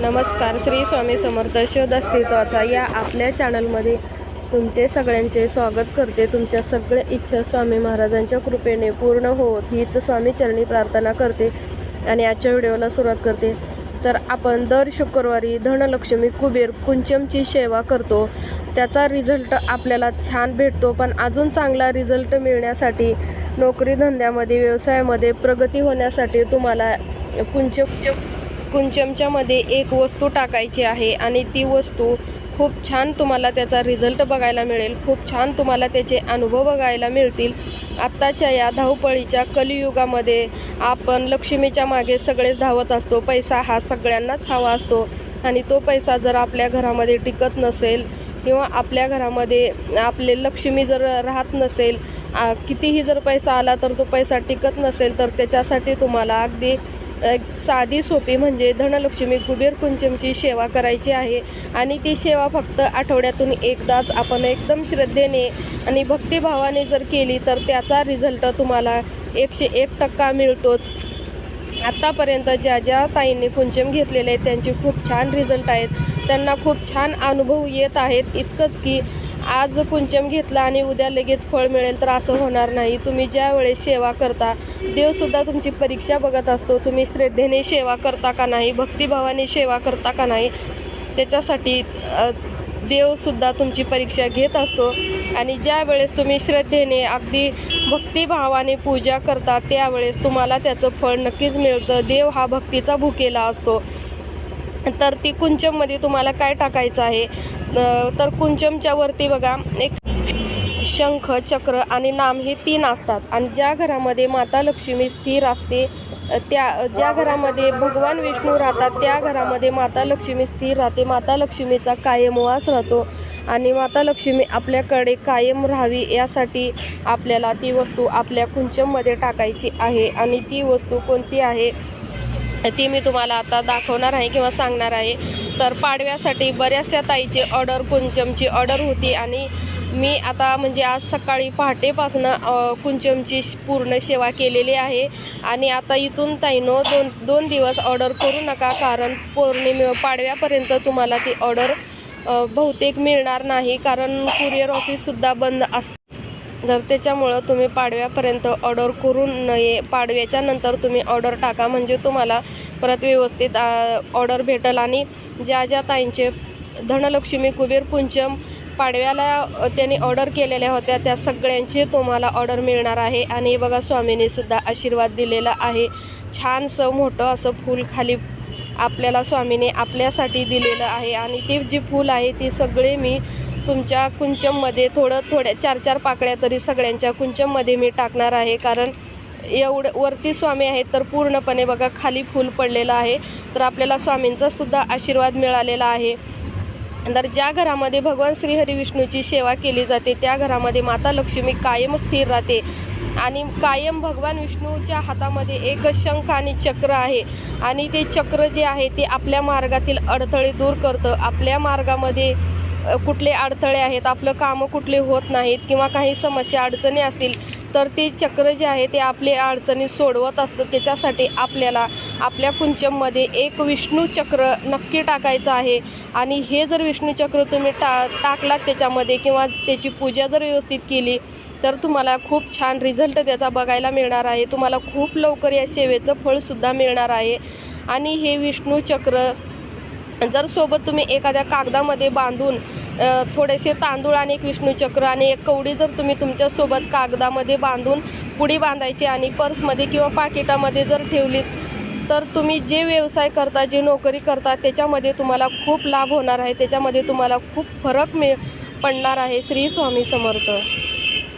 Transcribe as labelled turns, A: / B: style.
A: नमस्कार श्री स्वामी समर्थ शोध अस्तित्वाचा या आपल्या चॅनलमध्ये तुमचे सगळ्यांचे स्वागत करते. तुमच्या सगळ्या इच्छा स्वामी महाराजांच्या कृपेने पूर्ण होत हीच स्वामी चरणी प्रार्थना करते आणि आजच्या व्हिडिओला सुरुवात करते. तर आपण दर शुक्रवारी धनलक्ष्मी कुबेर कुंचमची सेवा करतो. त्याचा रिझल्ट आपल्याला छान भेटतो पण अजून चांगला रिझल्ट मिळण्यासाठी नोकरी धंद्यामध्ये व्यवसायामध्ये प्रगती होण्यासाठी तुम्हाला कुंचम कुंचमच्यामध्ये एक वस्तू टाकायची आहे आणि ती वस्तू खूप छान तुम्हाला त्याचा रिझल्ट बघायला मिळेल खूप छान तुम्हाला त्याचे अनुभव बघायला मिळतील. आत्ताच्या या धावपळीच्या कलियुगामध्ये आपण लक्ष्मीच्या मागे सगळेच धावत असतो पैसा हा सगळ्यांनाच हवा असतो आणि तो पैसा जर आपल्या घरामध्ये टिकत नसेल किंवा आपल्या घरामध्ये आपले लक्ष्मी जर राहत नसेल कितीही जर पैसा आला तर तो पैसा टिकत नसेल तर त्याच्यासाठी तुम्हाला अगदी एक साधी सोपी म्हणजे धनलक्ष्मी कुबेर कुंचमची सेवा करायची आहे. आणि ती सेवा फक्त आठवड्यातून एकदाच आपण एकदम श्रद्धेने आणि भक्तिभावाने जर केली तर त्याचा रिझल्ट तुम्हाला एकशे एक टक्का मिळतोच. आत्तापर्यंत ज्या ज्या ताईंनी कुंचम घेतलेले आहेत त्यांचे खूप छान रिझल्ट आहेत. त्यांना खूप छान अनुभव येत आहेत. इतकंच की आज कुंचम घेतला आणि उद्या लगेच फळ मिळेल तर असं होणार नाही. तुम्ही ज्या वेळेस सेवा करता देवसुद्धा तुमची परीक्षा बघत असतो. तुम्ही श्रद्धेने सेवा करता का नाही भक्तिभावाने सेवा करता का नाही त्याच्यासाठी देवसुद्धा तुमची परीक्षा घेत असतो. आणि ज्या वेळेस तुम्ही श्रद्धेने अगदी भक्तिभावाने पूजा करता त्यावेळेस तुम्हाला त्याचं फळ नक्कीच मिळतं. देव हा भक्तीचा भुकेला असतो. तर ती कुंचममध्ये तुम्हाला काय टाकायचं आहे? तर कुंचमच्या वरती बघा एक शंख चक्र आणि नाम हे तीन असतात. आणि ज्या घरामध्ये माता लक्ष्मी स्थिर असते त्या ज्या घरामध्ये भगवान विष्णू राहतात त्या घरामध्ये माता लक्ष्मी स्थिर राहते. माता लक्ष्मीचा कायम वास राहतो आणि माता लक्ष्मी आपल्याकडे कायम राहावी यासाठी आपल्याला ती वस्तू आपल्या कुंचममध्ये टाकायची आहे. आणि ती वस्तू कोणती आहे? ती मी तुम्हाला आता दाखवणार आहे किंवा सांगणार आहे. तर पाडव्यासाठी बऱ्याचशा ताईची ऑर्डर कुंचमची ऑर्डर होती आणि मी आता म्हणजे आज सकाळी पहाटेपासनं कुंचमची पूर्ण सेवा केलेली आहे. आणि आता इथून ताईनो दोन दोन दिवस ऑर्डर करू नका कारण पौर्णिमे पाडव्यापर्यंत तुम्हाला ती ऑर्डर बहुतेक मिळणार नाही कारण कुरिअर ऑफिससुद्धा बंद असतं. तर त्याच्यामुळं तुम्ही पाडव्यापर्यंत ऑर्डर करू नये पाडव्याच्या नंतर तुम्ही ऑर्डर टाका. म्हणजे तुम्हाला परत व्यवस्थित ऑर्डर भेटेल आणि ज्या ज्या ताईंचे धनलक्ष्मी कुबेर पुंचम पाडव्याला त्यांनी ऑर्डर केलेल्या होत्या त्या सगळ्यांची तुम्हाला ऑर्डर मिळणार आहे. आणि बघा स्वामीनेसुद्धा आशीर्वाद दिलेला आहे. छानसं मोठं असं फूल खाली आपल्याला स्वामीने आपल्यासाठी दिलेलं आहे. आणि ते जी फूल आहे ती सगळे मी तुमच्या कुंचममध्ये थोडं थोड्या चार चार पाकळ्या तरी सगळ्यांच्या कुंचममध्ये मी टाकणार आहे. कारण एवढं वरती स्वामी आहेत तर पूर्णपणे बघा खाली फूल पडलेलं आहे. तर आपल्याला स्वामींचा सुद्धा आशीर्वाद मिळालेला आहे. तर ज्या घरामध्ये भगवान श्रीहरी विष्णूची सेवा केली जाते त्या घरामध्ये माता लक्ष्मी कायम स्थिर राहते. आणि कायम भगवान विष्णूच्या हातामध्ये एक शंख आणि चक्र आहे. आणि ते चक्र जे आहे ते आपल्या मार्गातील अडथळे दूर करतं. आपल्या मार्गामध्ये कुठले अडथळे आहेत आपलं कामं कुठले होत नाहीत किंवा काही समस्या अडचणी असतील तर ते चक्र जे आहे ते आपले अडचणी सोडवत असतं. त्याच्यासाठी आपल्याला आपल्या कुंचममध्ये एक विष्णू चक्र नक्की टाकायचं आहे. आणि हे जर विष्णू चक्र तुम्ही टा टाकलात त्याच्यामध्ये किंवा त्याची पूजा जर व्यवस्थित केली तर तुम्हाला खूप छान रिझल्ट त्याचा बघायला मिळणार आहे. तुम्हाला खूप लवकर या सेवेचं फळसुद्धा मिळणार आहे. आणि हे विष्णू चक्र जर सोबत तुम्ही एखाद्या कागदामध्ये बांधून थोडेसे तांदूळ आणि एक विष्णूचक्र आणि एक कवडी जर तुम्ही तुमच्यासोबत कागदामध्ये बांधून पुडी बांधायची आणि पर्समध्ये किंवा पाकिटामध्ये जर ठेवलीत तर तुम्ही जे व्यवसाय करता जे नोकरी करता त्याच्यामध्ये तुम्हाला खूप लाभ होणार आहे. त्याच्यामध्ये तुम्हाला खूप फरक मिळ पडणार आहे. श्री स्वामी समर्थ.